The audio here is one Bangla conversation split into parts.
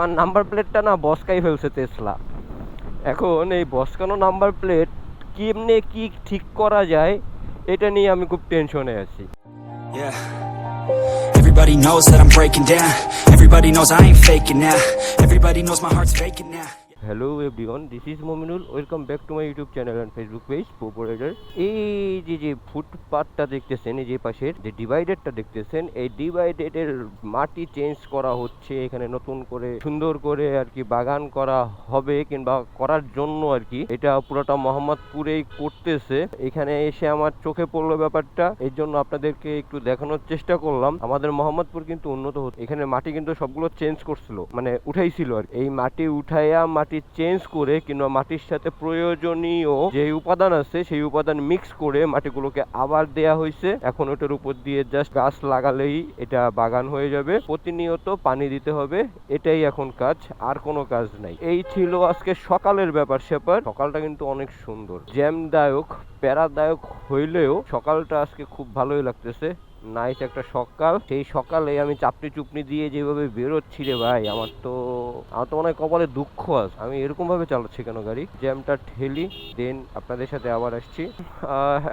আমার নাম্বার প্লেটটা না বসকাই ফেলছে তেসলা এখন এই বসকানো নাম্বার প্লেট কেমনে কি ঠিক করা যায় এটা নিয়ে আমি খুব টেনশনে আছি Everybody knows that I'm breaking down. Everybody knows I ain't faking now. Everybody knows my heart's faking now. Hello everyone this is Mominul welcome back to my YouTube channel and Facebook page পোপোরেটার এই যে যে ফুটপাথটা দেখতেছেন, এই যে পাশের যে ডিভাইডেডটা দেখতেছেন, এই ডিভাইডেডের মাটি চেঞ্জ করা হচ্ছে। এখানে নতুন করে, সুন্দর করে আর কি বাগান করা হবে কিংবা করার জন্য আর কি। এটা পুরোটা মোহাম্মদপুরেই করতেছে। এখানে এসে আমার চোখে পড়ল ব্যাপারটা। এই জন্য আপনাদেরকে একটু দেখানোর চেষ্টা করলাম। আমাদের মোহাম্মদপুর কিন্তু উন্নত হচ্ছে। এখানে মাটি কিন্তু সবগুলো চেঞ্জ করছিল। মানে উঠাইছিল আর। এই মাটি উঠাইয়া মাটি চেঞ্জ করে কিংবা মাটির সাথে প্রয়োজনীয় যে উপাদান আছে, সেই উপাদান মিক্স করে মাটিগুলোকে আবার দেয়া হয়েছে। এখন ওটার উপর দিয়ে জাস্ট গাছ লাগালেই এটা বাগান হয়ে যাবে। প্রতিনিয়ত পানি দিতে হবে, এটাই এখন কাজ, আর কোনো কাজ নাই। এই ছিল আজকে সকালের ব্যাপার স্যাপার। সকালটা কিন্তু অনেক সুন্দর। জ্যামদায়ক, প্যারাদায়ক হইলেও সকালটা আজকে খুব ভালোই লাগতেছে। নাইস একটা সকাল। সেই সকালে আমি চাপনি চুপনি দিয়ে যেভাবে বেরোচ্ছি রে ভাই, আমার তো আমার তো মনে হয় কপালে দুঃখ আছে। আমি এরকম ভাবে চালাচ্ছি কেন গাড়ি? জ্যামটা ঠেলি দেন আপনাদের সাথে আবার আসছি।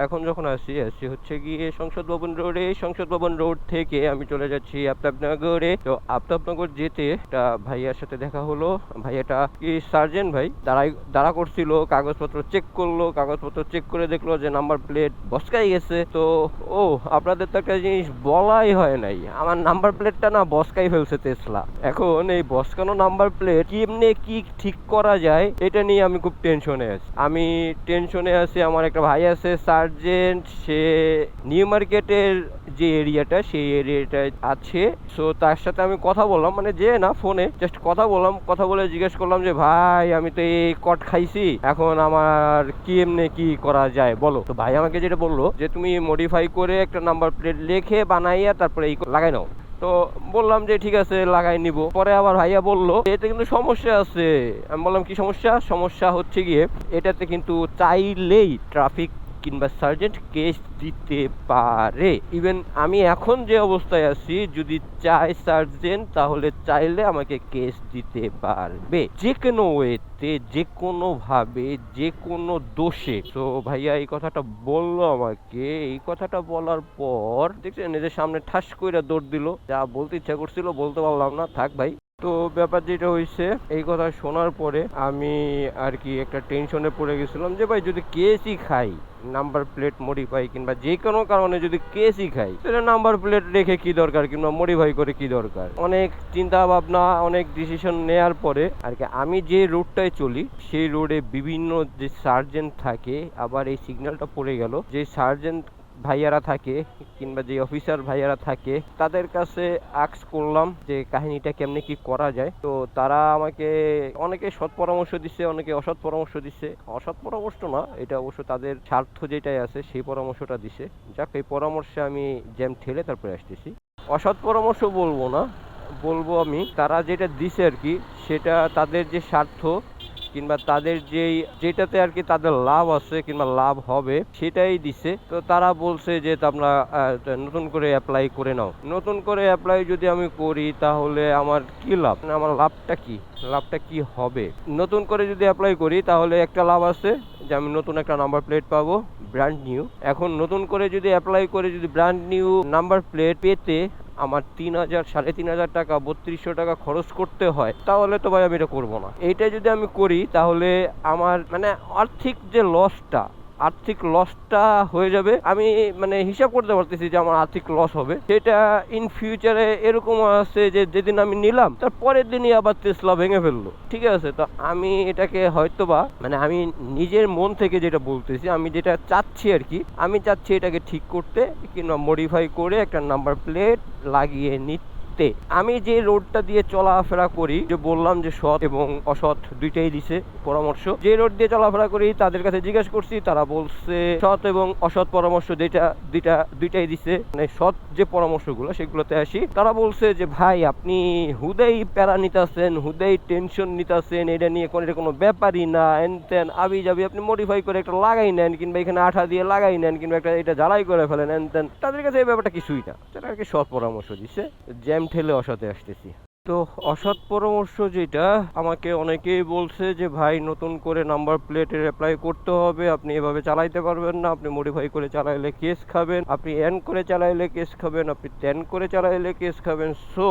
এখন যখন আসছি আসছি হচ্ছে গিয়ে সংসদ ভবন রোডে সংসদ ভবন রোড থেকে আমি চলে যাচ্ছি আফতাবনগরে। তো আফতাবনগর যেতে একটা ভাইয়ার সাথে দেখা হলো। ভাইয়াটা কি সার্জেন্ট ভাই? দাঁড়াই, দাঁড়া করছিল, কাগজপত্র চেক করল। কাগজপত্র চেক করে দেখল যে নাম্বার প্লেট বসকাই গেছে। তো, ও, আপনাদের তো একটা জিনিস বলাই হয় নাই। আমার নাম্বার প্লেটটা না বসকাই ফেলছে তেসলা। এখন এই বসকানো নাম্বার প্লেট কেমনে কি ঠিক করা যায়, এটা নিয়ে আমি খুব টেনশনে আছি। আমি টেনশনে আছি, আমার একটা ভাই আছে সার্জেন্ট সে নিউ মার্কেটের যে এরিয়াটা, সেই এরিয়াটায় আছে। সো তার সাথে আমি কথা বললাম মানে যে না ফোনে জাস্ট কথা বললাম, কথা বলে জিজ্ঞেস করলাম যে, ভাই, আমি তো এই কট খাইছি, এখন আমার কি এমনি কি করা যায়? বলো। তো ভাই আমাকে যেটা বলল যে, তুমি মডিফাই করে একটা নাম্বার প্লেট লিখে বানাইয়া তারপরে এই লাগাই নাও। তো বললাম যে, ঠিক আছে, লাগাই নিব। পরে আবার ভাইয়া বলল, এতে কিন্তু সমস্যা আছে। আমি বললাম, কি সমস্যা? সমস্যা হচ্ছে গিয়ে, এটাতে কিন্তু চাইলেই ট্রাফিক কিংবা সার্জেন্ট কেস দিতে পারে। ইভেন আমি এখন যে অবস্থায় আছি, যদি চাই সার্জেন্ট, তাহলে চাইলে আমাকে কেস দিতে পারবে। যে কোনো ওয়েতে যে কোনো ভাবে যে কোনো দোষে। তো ভাইয়া, এই কথাটা বলল আমাকে। এই কথাটা বলার পর, দেখছেন এদের সামনে ঠাস কইরা দৌড় দিল। যা বলতে ইচ্ছা করছিল, বলতে পারলাম না। থাক ভাই। তো ব্যাপার যেটা হয়েছে, এই কথা শোনার পরে আমি আর কি একটা টেনশনে পড়ে গেছিলাম যে ভাই যদি কেসি খাই নাম্বার প্লেট মডিফাই কিংবা যে কোনো কারণে যদি কেসি খাই, তাহলে নাম্বার প্লেট রেখে কি দরকার কিংবা মডিফাই করে কি দরকার? অনেক চিন্তা ভাবনা অনেক ডিসিশন নেয়ার পরে আর কি আমি যে রোডটায় চলি, সেই রোডে বিভিন্ন যে সার্জেন্ট থাকে, আবার এই সিগন্যালটা পড়ে গেল, যে সার্জেন্ট ভাইয়ারা থাকে কিংবা যে অফিসার ভাইয়ারা থাকে, তাদের কাছে আক্স করলাম যে কাহিনীটা কেমনে কি করা যায়। তো তারা আমাকে অনেকে সৎ পরামর্শ দিচ্ছে অনেকে অসৎ পরামর্শ দিচ্ছে অসৎ পরামর্শ না, এটা অবশ্য তাদের স্বার্থ যেটাই আছে, সেই পরামর্শটা দিছে। যাক, এই পরামর্শে আমি জ্যাম ঠেলে তারপরে আসতেছি। অসৎ পরামর্শ বলব না, বলব আমি, তারা যেটা দিছে আর কি, সেটা তাদের যে স্বার্থ কিংবা তাদের যেই, যেটাতে আর কি তাদের লাভ আছে কিংবা লাভ হবে, সেটাই দিছে। তো তারা বলছে যে তোমরা নতুন করে অ্যাপ্লাই করে নাও। নতুন করে অ্যাপ্লাই যদি আমি করি, তাহলে আমার কি লাভ? মানে আমার লাভটা কি? লাভটা কি হবে? নতুন করে যদি অ্যাপ্লাই করি, তাহলে একটা লাভ আছে, যে আমি নতুন একটা নাম্বার প্লেট পাবো ব্র্যান্ড নিউ এখন নতুন করে যদি অ্যাপ্লাই করে, যদি ব্র্যান্ড নিউ নাম্বার প্লেট পেতে আমার তিন হাজার, সাড়ে তিন হাজার টাকা, বত্রিশশো টাকা খরচ করতে হয়, তাহলে তো ভাই আমি এটা করব না। এইটা যদি আমি করি, তাহলে আমার মানে আর্থিক যে লসটা আর্থিক লসটা হয়ে যাবে। আমি মানে হিসাব করতে পারতেছি যে আমার আর্থিক লস হবে। সেটা ইন ফিউচারে এরকম আছে যে, যেদিন আমি নিলাম, তার পরের দিনই আবার তেসলা ভেঙে ফেলল। ঠিক আছে? তো আমি এটাকে হয়তোবা মানে আমি নিজের মন থেকে যেটা বলতেছি, আমি যেটা চাচ্ছি আর কি, আমি চাচ্ছি এটাকে ঠিক করতে কিংবা মডিফাই করে একটা নাম্বার প্লেট লাগিয়ে নিতে আমি যে রোডটা দিয়ে চলাফেরা করি, যে বললাম যে সৎ এবং অসৎ দুইটাই দিছে পরামর্শ। যে রোড দিয়ে চলাফেরা করি, তাদের কাছে জিজ্ঞেস করছি, তারা বলছে সৎ এবং অসৎ পরামর্শ যেটা দুইটা, দুইটাই দিছে। মানে সৎ যে পরামর্শগুলো, সেগুলোতে আসি। তারা বলছে যে, ভাই, আপনি হুদেই প্যারা নিতেছেন, হুদেই টেনশন নিতেছেন, এটা নিয়ে কোনো কোনো ব্যাপারই না, এন তেন, আবি যাবি, আপনি মডিফাই করে একটা লাগাই নেন, কিংবা এখানে আঠা দিয়ে লাগাই নেন, কিংবা একটা, এটা জ্বালাই করে ফেলেন, এন তেন। তাদের কাছে এই ব্যাপারটা কিছুই না। তারা আর কি সৎ পরামর্শ দিছে। জ্যাম ঠেলে অসতে আসতেছি। তো অসৎ পরামর্শ যেটা, আমাকে অনেকেই বলছে যে, ভাই, নতুন করে নাম্বার প্লেটের অ্যাপ্লাই করতে হবে। আপনি এভাবে চালাইতে পারবেন না। আপনি মডিফাই করে চালাইলে কেস খাবেন। আপনি এন করে চালাইলে কেস খাবেন। আপনি টেন করে চালাইলে কেস খাবেন। সো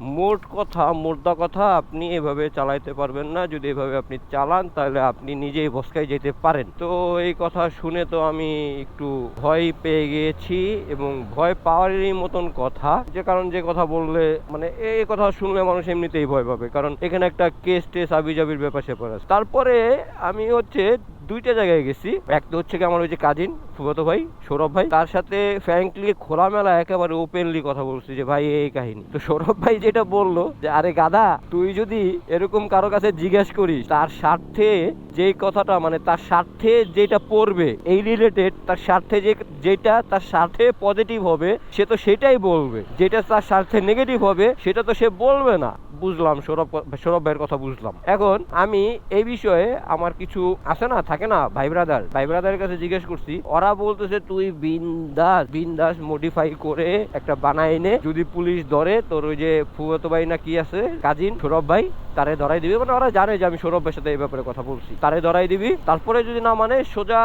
মোট কথা মোদ্দা কথা, আপনি এভাবে চালাইতে পারবেন না। যদি এভাবে আপনি চালান, তাহলে আপনি নিজেই ভস্কাই যেতে পারেন। তো এই কথা শুনে তো আমি একটু ভয় পেয়ে গিয়েছি এবং ভয় পাওয়ারই মতন কথা। যে কারণ যে কথা বললে মানে এই কথা শুনলে মানুষ এমনিতেই ভয় পাবে। কারণ এখানে একটা কেস টেস আবিজাবির ব্যাপার স্যাপার আছে। তারপরে আমি হচ্ছে দুইটা জায়গায় গেছি। এক তো হচ্ছে কি আমার ওই যে কাজিন ফুফাতো ভাই, সৌরভ ভাই। তার সাথে ফ্র্যাঙ্কলি খোলামেলা একেবারে ওপেনলি কথা বলছি যে, ভাই, এই কাহিনী। তো সৌরভ ভাই যেটা বলল যে, আরে গাদা তুই যদি এরকম কারও কাছে জিজ্ঞেস করিস, তার স্বার্থে যেই কথাটা মানে তার স্বার্থে যেটা পড়বে, এই রিলেটেড তার স্বার্থে যে, যেটা তার স্বার্থে পজিটিভ হবে, সে তো সেটাই বলবে। যেটা তার স্বার্থে নেগেটিভ হবে, সেটা তো সে বলবে না। বুঝলাম, সৌরভ সৌরভ ভাইয়ের কথা বুঝলাম। এখন আমি এই বিষয়ে আমার কিছু আছে না, থাকে না, ভাই ব্রাদার ভাই ব্রাদারের কাছে জিজ্ঞেস করছি, ওরা বলতেছে, তুই বিন্দাস বিন্দাস মডিফাই করে একটা বানাই নে। যদি পুলিশ ধরে, তোর ওই যে ফুয়াতো ভাই না কি আছে, কাজিন, সৌরভ ভাই তারে ধরাই দিবি। মানে ওরা জানে যে আমি সৌরভের সাথে এই ব্যাপারে কথা বলছি। তারে ধরাই দিবি, তারপরে যদি না মানে সোজা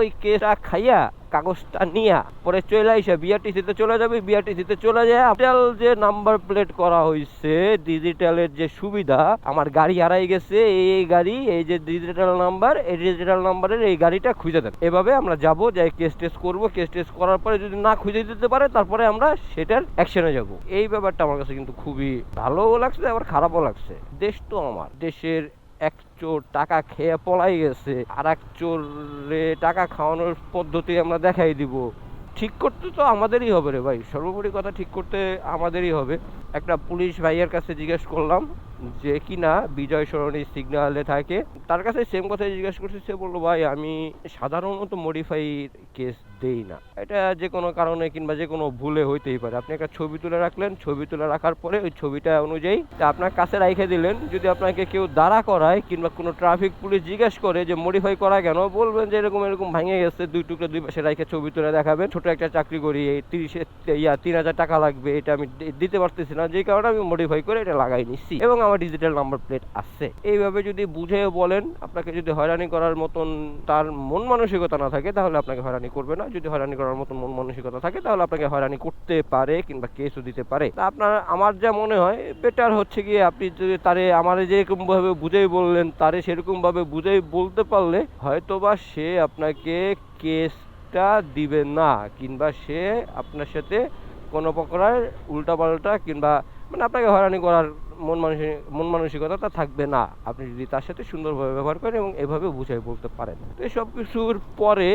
ওই কেসটা খাইয়া কাগজটা নিয়া, পরে চলে আইসা বিআরটিসিতে চলে যাবে, বিআরটিসিতে চলে যায় ডিজিটাল যে নাম্বার প্লেট করা হয়েছে ডিজিটালের যে সুবিধা, আমার গাড়ি হারাই গেছে, এই গাড়ি, এই যে ডিজিটাল নাম্বার, এই ডিজিটাল নাম্বারের এই গাড়িটা খুঁজে দেন। এভাবে আমরা যাব, যাই কেস টেস করব, কেস টেস্ট করার পরে যদি না খুঁজে দিতে পারে, তারপরে আমরা সেটার অ্যাকশনে যাব। এই ব্যাপারটা আমার কাছে কিন্তু খুবই ভালোও লাগছে, আবার খারাপও লাগছে। দেশ তো আমার। দেশের এক চোর টাকা খেয়ে পলাই গেছে, আর এক চোরে টাকা খাওয়ানোর পদ্ধতি আমরা দেখাই দিব। ঠিক করতে তো আমাদেরই হবে রে ভাই। সর্বোপরি কথা ঠিক করতে আমাদেরই হবে। একটা পুলিশ ভাইয়ের কাছে জিজ্ঞেস করলাম যে কি না বিজয় সরণি সিগনালে থাকে। তার কাছে সেম কথাই জিজ্ঞেস করছি, সে বলল, ভাই, আমি সাধারণত মডিফাই কেস দেই না। এটা যে কোনো কারণে কিংবা যে কোনো ভুলে হইতেই পারে। আপনি একটা ছবি তুলে রাখলেন, ছবি তুলে রাখার পরে ওই ছবিটা অনুযায়ী আপনার কাছে রাইখে দিলেন। যদি আপনাকে কেউ দাঁড়া করায় কিংবা কোনো ট্রাফিক পুলিশ জিজ্ঞেস করে যে মডিফাই করা কেন? বলবেন যে, এরকম এরকম ভাঙে গেছে, দুই টুকরো দুই পাশে রাইখে ছবি তুলে দেখাবেন। ছোট একটা চাকরি করি, এই তিরিশে, ইয়া, তিন হাজার টাকা লাগবে, এটা আমি দিতে পারতেছি না। যে কারণে আমি মডিফাই করে এটা লাগাই নিচ্ছি। এবং আমার ডিজিটাল নাম্বার প্লেট আছে। এইভাবে যদি বুঝে বলেন, আপনাকে যদি হয়রানি করার মতন তার মন মানসিকতা না থাকে, তাহলে আপনাকে হয়রানি করবে না। যদি হয়রানি করার মতন মন মানসিকতা থাকে, তাহলে আপনাকে হয়রানি করতে পারে কিংবা কেসও দিতে পারে। তা আপনার, আমার যা মনে হয় বেটার হচ্ছে গিয়ে আপনি যদি তারে আমার যেরকম ভাবে বুঝেই বললেন, তারে সেরকম ভাবে বুঝেই বলতে পারলে, হয়তোবা সে আপনাকে কেসটা দিবে না, কিংবা সে আপনার সাথে কোনো প্রকার উল্টাপাল্টা কিংবা মানে আপনাকে হয়রানি করার মন মানসিক মন মানসিকতা থাকবে না। আপনি যদি তার সাথে সুন্দরভাবে ব্যবহার করেন এবং এভাবে বুঝাই বলতে পারেন। তো এসব কিছুর পরে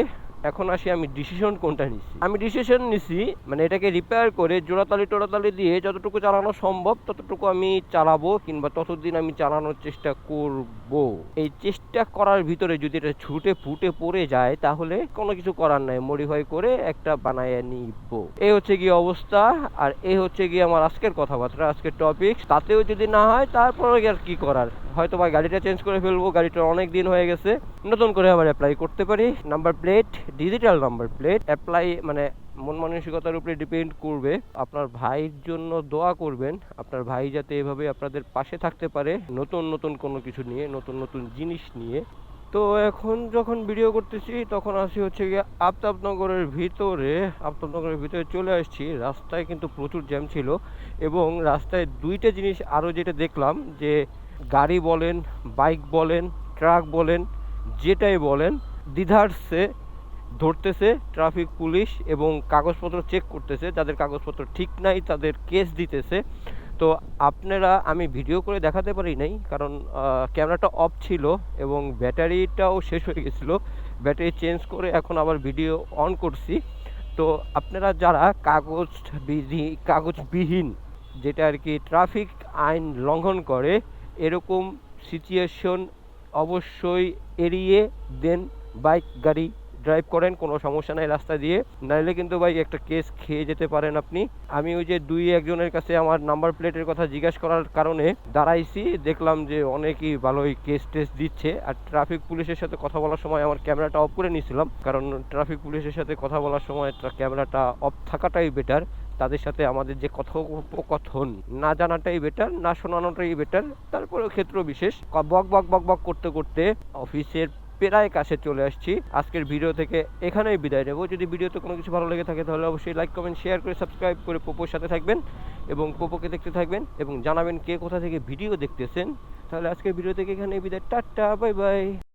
এখন আসি আমি ডিসিশন কোনটা নিছি আমি ডিসিশন নিছি মানে এটাকে রিপেয়ার করে জোড়াতালি টোড়াতালি দিয়ে যতটুকু চালানো সম্ভব, ততটুকু আমি চালাবো কিংবা ততদিন আমি চালানোর চেষ্টা করব। এই চেষ্টা করার ভিতরে যদি এটা ছুটে ফুটে পড়ে যায়, তাহলে কোনো কিছু করার নাই। মডিফাই করে একটা বানায় নিব। এই হচ্ছে গিয়ে অবস্থা, আর এই হচ্ছে গিয়ে আমার আজকের কথাবার্তা, আজকের টপিক তাতেও যদি না হয় তারপরে আর কি করার? হয়তো বা গাড়িটা চেঞ্জ করে ফেলব, গাড়িটা অনেক দিন হয়ে গেছে। নতুন করে আবার অ্যাপ্লাই করতে পারি। Number plate digital number plate apply মানে মন মানসিকতার উপরে ডিপেন্ড করবে। আপনার ভাইয়ের জন্য দোয়া করবেন। আপনার ভাই যাতে এভাবে আপনাদের পাশে থাকতে পারে। নতুন নতুন কোনো কিছু নিয়ে, নতুন নতুন জিনিস নিয়ে। তো এখন যখন ভিডিও করতেছি, তখন আসি হচ্ছে গিয়ে আফতাবনগরের ভিতরে আফতাবনগরের ভিতরে চলে আসছি। রাস্তায় কিন্তু প্রচুর জ্যাম ছিল এবং রাস্তায় দুইটা জিনিস আরও যেটা দেখলাম যে গাড়ি বলেন বাইক বলেন ট্রাক বলেন, যেটাই বলেন দ্বিধার্সে ধরতেছে ট্রাফিক পুলিশ এবং কাগজপত্র চেক করতেছে, যাদের কাগজপত্র ঠিক নাই, তাদের কেস দিতেছে। তো আপনারা, আমি ভিডিও করে দেখাতে পারি নাই, কারণ ক্যামেরাটা অফ ছিল এবং ব্যাটারিটাও শেষ হয়ে গেছিল। ব্যাটারি চেঞ্জ করে এখন আবার ভিডিও অন করছি। তো আপনারা যারা কাগজ বিধি কাগজবিহীন, যেটা আর কি ট্রাফিক আইন লঙ্ঘন করে, এরকম সিচুয়েশন অবশ্যই এড়িয়ে দেন বাইক গাড়ি ড্রাইভ করেন, কোনো সমস্যা নাই রাস্তা দিয়ে। নাইলে কিন্তু ভাই একটা কেস খেয়ে যেতে পারেন আপনি। আমি ওই যে দুই একজনের কাছে আমার নাম্বার প্লেটের কথা জিজ্ঞাসা করার কারণে দাঁড়াইছি। দেখলাম যে অনেকেই ভালোই কেস টেস দিচ্ছে। আর ট্রাফিক পুলিশের সাথে কথা বলার সময় আমার ক্যামেরাটা অফ করে নিয়েছিলাম। কারণ ট্রাফিক পুলিশের সাথে কথা বলার সময় ক্যামেরাটা অফ থাকাটাই বেটার তাদের সাথে আমাদের যে কথোপকথন না জানাটাই বেটার না শোনানোটাই বেটার তারপরেও ক্ষেত্র বিশেষ। বক বক বক বক করতে করতে অফিসের প্রায় কাছে চলে আসছি। আজকের ভিডিও থেকে এখানেই বিদায় নেব। যদি ভিডিওতে কোনো কিছু ভালো লেগে থাকে, তাহলে অবশ্যই লাইক কমেন্ট শেয়ার করে সাবস্ক্রাইব করে পোপোর সাথে থাকবেন এবং পোপোকে দেখতে থাকবেন এবং জানাবেন কে কোথা থেকে ভিডিও দেখতেছেন। তাহলে আজকের ভিডিও থেকে এখানেই বিদায়। Tata bye bye